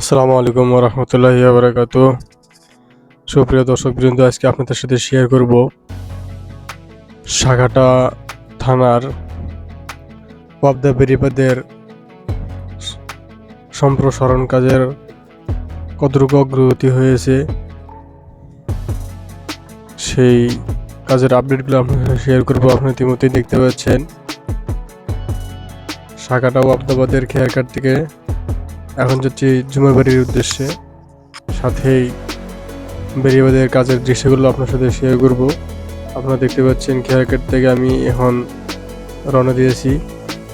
আসসালামু আলাইকুম রহমতুল্লাহি বারাকাত সুপ্রিয় দর্শক বৃন্দ আজকে আপনাদের সাথে শেয়ার করব সাগাটা থানার ওয়াবদা বেরিবাদের সম্প্রসারণ কাজের কতটুকু অগ্রগতি হয়েছে, সেই কাজের আপডেটগুলো আপনাদের শেয়ার করব। আপনারা ইতিমধ্যেই দেখতে পাচ্ছেন, সাগাটা ওয়াবদাবাদের খেয়ারকাট থেকে এখন যাচ্ছি জুমার বাড়ির উদ্দেশ্যে। সাথেই বেরিবাদের কাজের দৃশ্যগুলো আপনার সাথে শেয়ার করব। আপনারা দেখতে পাচ্ছেন খেয়ারঘাট থেকে আমি এখন রওনা দিয়েছি।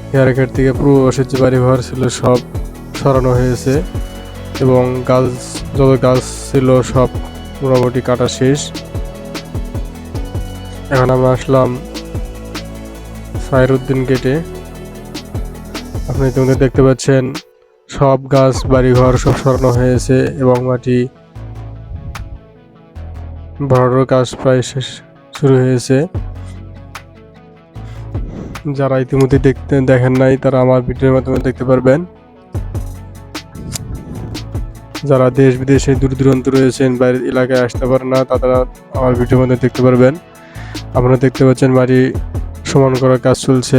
খেয়ারঘাট থেকে পূর্ববাসের যে বাড়ি ঘর ছিল সব সরানো হয়েছে এবং গাছ, যত গাছ ছিল সব মোটামুটি কাটা শেষ। এখন আমরা আসলাম সাইরুদ্দিন গেটে আপনি ইতিমধ্যে দেখতে পাচ্ছেন সব গাছ, বাড়িঘর সব সরানো হয়েছে এবং মাটি ভরানোর কাজ প্রায় শেষ শুরু হয়েছে। যারা ইতিমধ্যে দেখতে, দেখেন নাই, তারা আমার ভিডিওর মাধ্যমে দেখতে পারবেন। যারা দেশ বিদেশে দূর দূরান্ত রয়েছেন, বাইরের এলাকায় আসতে পারেন না, তারা আমার ভিডিওর মধ্যে দেখতে পারবেন। আপনারা দেখতে পাচ্ছেন বাড়ি সমান করার কাজ চলছে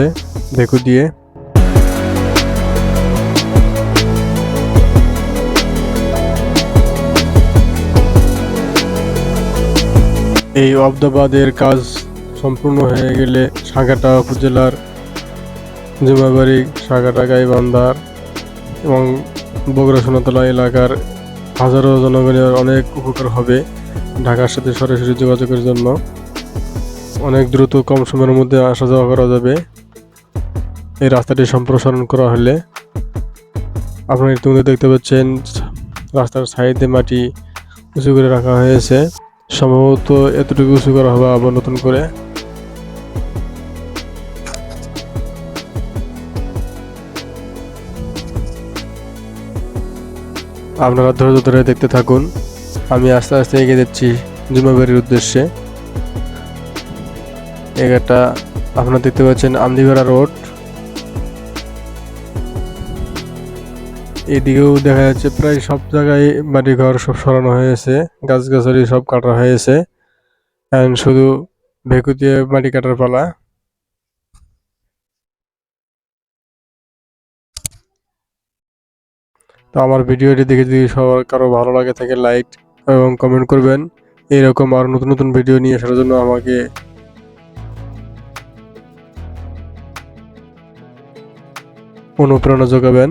দেখু দিয়ে। এই অবদাবাদের কাজ সম্পূর্ণ হয়ে গেলে সাগাটা উপজেলার জুমাবাড়ি সাগাটা গাইবান্ধার এবং বগুড়া সোনাতলা এলাকার হাজারো জনগণের অনেক উপকার হবে ঢাকার সাথে সরাসরি যোগাযোগের জন্য। অনেক দ্রুত কম সময়ের মধ্যে আসা যাওয়া করা যাবে। এই রাস্তাটি সম্প্রসারণ করা হলে আপনারা ইতিমধ্যে দেখতে পাচ্ছেন, রাস্তার সাইডে মাটি উঁচু করে রাখা হয়েছে। সম্ভবত এতটুকু উঁচু করা হবে আবার নতুন করে। আপনারা ধৈর্য ধরে দেখতে থাকুন। আমি আস্তে আস্তে এগিয়ে যাচ্ছি জুমাবাড়ির উদ্দেশ্যে। এগাটা আপনারা দেখতে পাচ্ছেন আমদিবেড়া রোড। এদিকেও দেখা যাচ্ছে প্রায় সব জায়গায় বাড়ি ঘর সব সরানো হয়েছে গাছগাছালি সব কাটা হয়েছে এখন শুধু ভেকু দিয়ে মাটি কাটার পালা। তো আমার ভিডিওটি দেখে যদি সবার কারও ভালো লাগে থাকে, লাইক এবং কমেন্ট করবেন। এরকম আরও নতুন নতুন ভিডিও নিয়ে আসার জন্য আমাকে অনুপ্রেরণা যোগাবেন।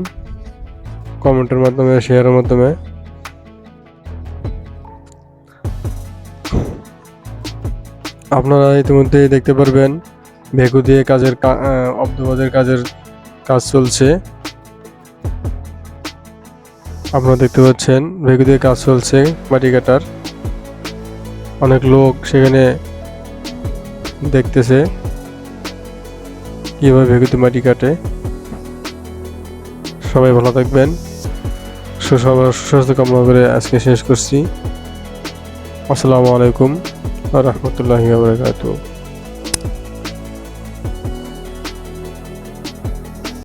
কমেন্টের মাধ্যমে, শেয়ারের মাধ্যমে। আপনারা ইতিমধ্যেই দেখতে পারবেন, ভেকু দিয়ে কাজের অব্দবাদের কাজের কাজ চলছে। আপনারা দেখতে পাচ্ছেন, ভেকু দিয়ে কাজ চলছে মাটি কাটার। অনেক লোক সেখানে দেখতেছে, কীভাবে ভেকুতে মাটি কাটে। সবাই ভালো থাকবেন। সুস্বাস্থ্য কামনা করে আজকে শেষ করছি। আসসালামু আলাইকুম রহমতুল্লাহি বারকাতুহ।